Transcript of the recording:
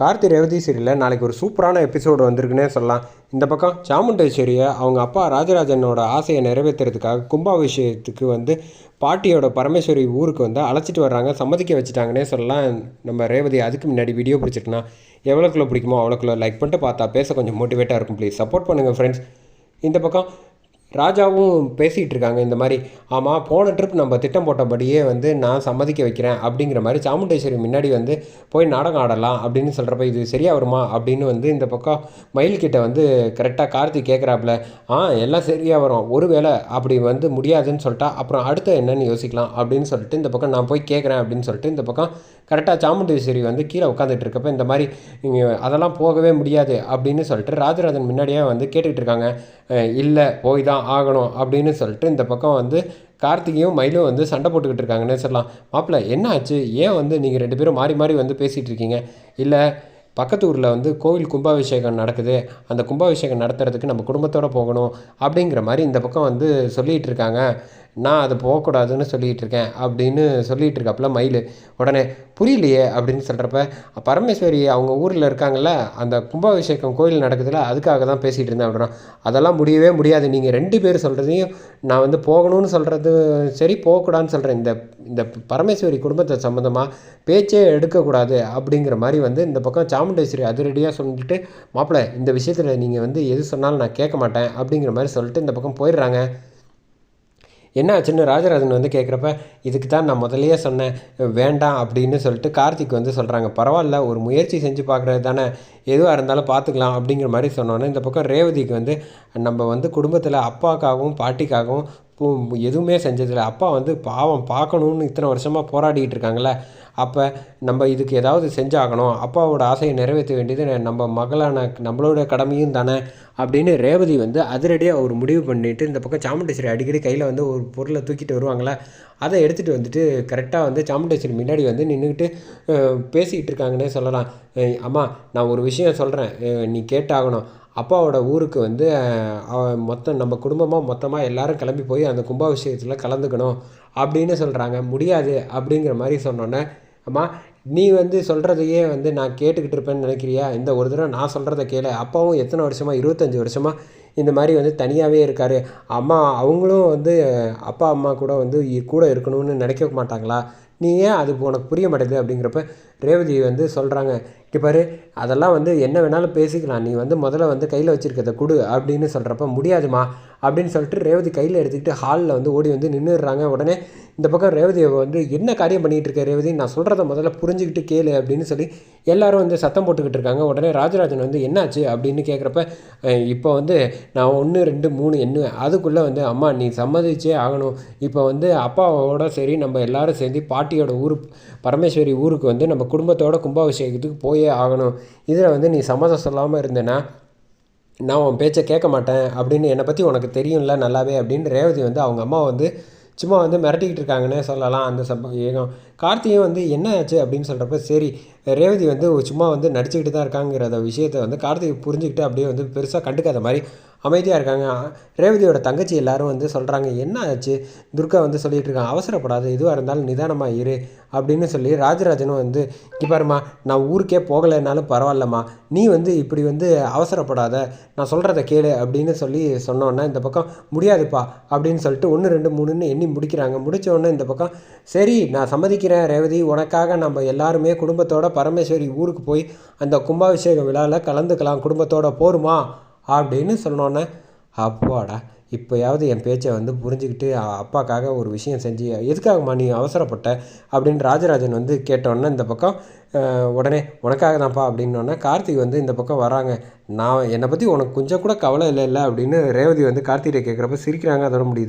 கார்த்தி ரேவதி சீரியலில் நாளைக்கு ஒரு சூப்பரான எபிசோடு வந்திருக்குன்னே சொல்லலாம். இந்த பக்கம் சாமுண்டேஸ்வரியை அவங்க அப்பா ராஜராஜனோட ஆசையை நிறைவேற்றுறதுக்காக கும்பாபிஷேகத்துக்கு வந்து பாட்டியோட பரமேஸ்வரி ஊருக்கு வந்து அழைச்சிட்டு வர்றாங்க. சம்மதிக்க வச்சுட்டாங்கன்னே சொல்லலாம். நம்ம ரேவதி அதுக்கு முன்னாடி வீடியோ பிடிச்சிருக்குன்னா எவ்வளோக்குள்ள பிடிக்குமோ அவ்வளோக்குள்ள லைக் பண்ணிட்டு பார்த்தா பேச கொஞ்சம் மோட்டிவேட்டாக இருக்கும். ப்ளீஸ் சப்போர்ட் பண்ணுங்கள் ஃப்ரெண்ட்ஸ் இந்த பக்கம் ராஜாவும் பேசிகிட்டு இருக்காங்க இந்த மாதிரி ஆமாம் போன ட்ரிப் நம்ம திட்டம் போட்டபடியே வந்து நான் சம்மதிக்க வைக்கிறேன் அப்படிங்கிற மாதிரி சாமுண்டேஸ்வரி முன்னாடி வந்து போய் நாடகம் ஆடலாம் அப்படின்னு சொல்கிறப்ப இது சரியாக வருமா? அப்படின்னு வந்து இந்த பக்கம் மயில்கிட்ட வந்து கரெக்டாக கார்த்தி கேட்குறாப்புல ஆ எல்லாம் சரியாக வரும் ஒரு வேளை அப்படி வந்து முடியாதுன்னு சொல்லிட்டா அப்புறம் அடுத்த என்னன்னு யோசிக்கலாம் அப்படின்னு சொல்லிட்டு இந்த பக்கம் நான் போய் கேட்குறேன் அப்படின்னு சொல்லிட்டு இந்த பக்கம் கரெக்டாக சாமுண்டேஸ்வரி வந்து கீழே உட்காந்துட்டு இருக்கப்ப இந்த மாதிரி அதெல்லாம் போகவே முடியாது அப்படின்னு சொல்லிட்டு ராஜராஜன் முன்னாடியே வந்து கேட்டுக்கிட்டு இருக்காங்க. இல்லை போய் தான் ஆகணும் அப்படின்னு சொல்லிட்டு இந்த பக்கம் வந்து கார்த்திகையும் மயிலும் வந்து சண்டை போட்டுக்கிட்டு இருக்காங்கன்னு சொல்லலாம் மாப்பிள்ள என்ன ஆச்சு? ஏன் வந்து நீங்கள் ரெண்டு பேரும் மாறி மாறி வந்து பேசிகிட்டு இருக்கீங்க? இல்லை பக்கத்து ஊரில் வந்து கோவில் கும்பாபிஷேகம் நடக்குது. அந்த கும்பாபிஷேகம் நடத்துறதுக்கு நம்ம குடும்பத்தோடு போகணும் அப்படிங்கிற மாதிரி இந்த பக்கம் வந்து சொல்லிகிட்டு இருக்காங்க. நான் அது போகக்கூடாதுன்னு சொல்லிகிட்டு இருக்கேன் அப்படின்னு சொல்லிகிட்டு இருக்காப்புல மயில் உடனே புரியலையே அப்படின்னு சொல்கிறப்ப பரமேஸ்வரி அவங்க ஊரில் இருக்காங்கல்ல அந்த கும்பாபிஷேகம் கோயில் நடக்குதுல அதுக்காக தான் பேசிகிட்டு இருந்தேன் அப்படின்னா அதெல்லாம் முடியவே முடியாது. நீங்கள் ரெண்டு பேர் சொல்கிறதையும் நான் வந்து போகணும்னு சொல்கிறது சரி போகக்கூடாதுன்னு சொல்கிறேன் இந்த இந்த பரமேஸ்வரி குடும்பத்தை சம்மந்தமாக பேச்சே எடுக்கக்கூடாது அப்படிங்கிற மாதிரி வந்து இந்த பக்கம் சாமுண்டேஸ்வரி அதிரடியாக சொல்லிட்டு மாப்பிள்ளை இந்த விஷயத்தில் நீங்கள் வந்து எது சொன்னாலும் நான் கேட்க மாட்டேன் அப்படிங்கிற மாதிரி சொல்லிட்டு இந்த பக்கம் போயிடுறாங்க. என்ன ஆச்சுன்னு ராஜராஜன் வந்து கேட்குறப்ப இதுக்கு தான் நான் முதலையே சொன்னேன் வேண்டாம் அப்படின்னு சொல்லிட்டு கார்த்திக் வந்து சொல்கிறாங்க பரவாயில்ல ஒரு முயற்சி செஞ்சு பார்க்குறது தானே எதுவாக இருந்தாலும் பார்த்துக்கலாம் அப்படிங்கிற மாதிரி சொன்னோன்னே இந்த பக்கம் ரேவதிக்கு வந்து நம்ம வந்து குடும்பத்தில் அப்பாக்காகவும் பாட்டிக்காகவும் எதுவுமே செஞ்சதில்லை. அப்பா வந்து பாவம் பார்க்கணுன்னு இத்தனை வருஷமாக போராடிக்கிட்டு இருக்காங்கல்ல. அப்போ நம்ம இதுக்கு ஏதாவது செஞ்சாகணும். அப்பாவோட ஆசையை நிறைவேற்ற வேண்டியது நம்ம மகளான நம்மளோட கடமையும் தானே அப்படின்னு ரேவதி வந்து அதிரடியாக ஒரு முடிவு பண்ணிவிட்டு இந்த பக்கம் சாமுண்டேஸ்வரி அடிக்கடி கையில் வந்து ஒரு பொருளை தூக்கிட்டு வருவாங்களே அதை எடுத்துகிட்டு வந்துட்டு கரெக்டாக வந்து சாமுண்டேஸ்வரி முன்னாடி வந்து நின்றுக்கிட்டு பேசிக்கிட்டு இருக்காங்கன்னே சொல்லலாம். அம்மா நான் ஒரு விஷயம் சொல்கிறேன் நீ கேட்டாகணும். அப்பாவோட ஊருக்கு வந்து மொத்தம் நம்ம குடும்பமாக மொத்தமாக எல்லாரும் கிளம்பி போய் அந்த கும்பாபிஷேகத்தில் கலந்துக்கணும் அப்படின்னு சொல்கிறாங்க முடியாது அப்படிங்கிற மாதிரி சொன்னோன்னே அம்மா நீ வந்து சொல்கிறதையே வந்து நான் கேட்டுக்கிட்டு இருப்பேன்னு நினைக்கிறியா? இந்த ஒரு தடவை நான் சொல்கிறத கேளு. அப்பாவும் எத்தனை வருஷமாக இருபத்தஞ்சி வருஷமாக இந்த மாதிரி வந்து தனியாகவே இருக்கார். அம்மா அவங்களும் வந்து அப்பா அம்மா கூட வந்து கூட இருக்கணும்னு நினைக்க மாட்டாங்களா? நீ ஏன் அது உனக்கு புரிய மாட்டேங்குது அப்படிங்கிறப்ப ரேவதி வந்து சொல்கிறாங்க பாரு அதெல்லாம் வந்து என்ன வேணாலும் பேசிக்கலாம். நீ வந்து முதல்ல வந்து கையில் வச்சுருக்கத கொடு அப்படின்னு சொல்கிறப்ப முடியாதுமா அப்படின்னு சொல்லிட்டு ரேவதி கையில் எடுத்துக்கிட்டு ஹாலில் வந்து ஓடி வந்து நின்றுடுறாங்க உடனே இந்த பக்கம் ரேவதியை வந்து என்ன காரியம் பண்ணிகிட்டு இருக்க ரேவதி? நான் சொல்கிறத முதல்ல புரிஞ்சுக்கிட்டு கேளு அப்படின்னு சொல்லி எல்லாரும் வந்து சத்தம் போட்டுக்கிட்டு இருக்காங்க. உடனே ராஜராஜன் வந்து என்னாச்சு? அப்படின்னு கேட்குறப்ப இப்போ வந்து நான் ஒன்று ரெண்டு மூணு என்ன? அதுக்குள்ளே வந்து அம்மா நீ சம்மதிச்சே ஆகணும். இப்போ வந்து அப்பாவோட சரி நம்ம எல்லாரும் சேர்ந்து பாட்டியோட ஊர் பரமேஸ்வரி ஊருக்கு வந்து நம்ம குடும்பத்தோட கும்பாபிஷேகத்துக்கு போயே ஆகணும். இதில் வந்து நீ சம்மதம் சொல்லாமல் இருந்தேன்னா நான் உன் பேச்சை கேட்க மாட்டேன் அப்படின்னு என்னை பற்றி உனக்கு தெரியும்ல நல்லாவே அப்படின்னு ரேவதி வந்து அவங்க அம்மா வந்து சும்மா வந்து மிரட்டிக்கிட்டு இருக்காங்கன்னே சொல்லலாம் அந்த சம்ப ஏகம். கார்த்தியும் வந்து என்ன ஆச்சு? அப்படின்னு சொல்கிறப்ப சரி ரேவதி வந்து சும்மா வந்து நடிச்சுக்கிட்டு தான் இருக்காங்கிற விஷயத்தை வந்து கார்த்திக் புரிஞ்சுக்கிட்டு அப்படியே வந்து பெருசாக கண்டுக்காத மாதிரி அமைதியாக இருக்காங்க. ரேவதியோட தங்கச்சி எல்லாரும் வந்து சொல்கிறாங்க என்ன ஆச்சு? துர்கா வந்து சொல்லிகிட்டு இருக்காங்க அவசரப்படாத எதுவாக இருந்தாலும் நிதானமாக இரு. அப்படின்னு சொல்லி ராஜராஜனும் வந்து இங்க நான் ஊருக்கே போகலைன்னாலும் பரவாயில்லம்மா. நீ வந்து இப்படி வந்து அவசரப்படாத நான் சொல்கிறத கேளு அப்படின்னு சொல்லி சொன்னோன்னே இந்த பக்கம் முடியாதுப்பா அப்படின்னு சொல்லிட்டு ஒன்று ரெண்டு மூணுன்னு எண்ணி முடிக்கிறாங்க. முடிச்ச இந்த பக்கம் சரி நான் சம்மதிக்கிறேன் ரேவதி. உனக்காக நம்ம எல்லாருமே குடும்பத்தோட பரமேஸ்வரி ஊருக்கு போய் அந்த கும்பாபிஷேக விழாவில் கலந்துக்கலாம். குடும்பத்தோட போருமா? அப்படின்னு சொன்னோன்னே அப்பாடா இப்போயாவது என் பேச்சை வந்து புரிஞ்சுக்கிட்டு அப்பாக்காக ஒரு விஷயம் செஞ்சு எதுக்காகம்மா நீ அவசரப்பட்ட? அப்படின்னு ராஜராஜன் வந்து கேட்டோன்னே இந்த பக்கம் உடனே உனக்காக தான்ப்பா அப்படின்னோடனே கார்த்திக் வந்து இந்த பக்கம் வராங்க. நான் என்னை பற்றி உனக்கு கொஞ்சம் கூட கவலை இல்லை இல்லை அப்படின்னு ரேவதி வந்து கார்த்திகை கேட்குறப்ப சிரிக்கிறாங்க அதோட முடியுது.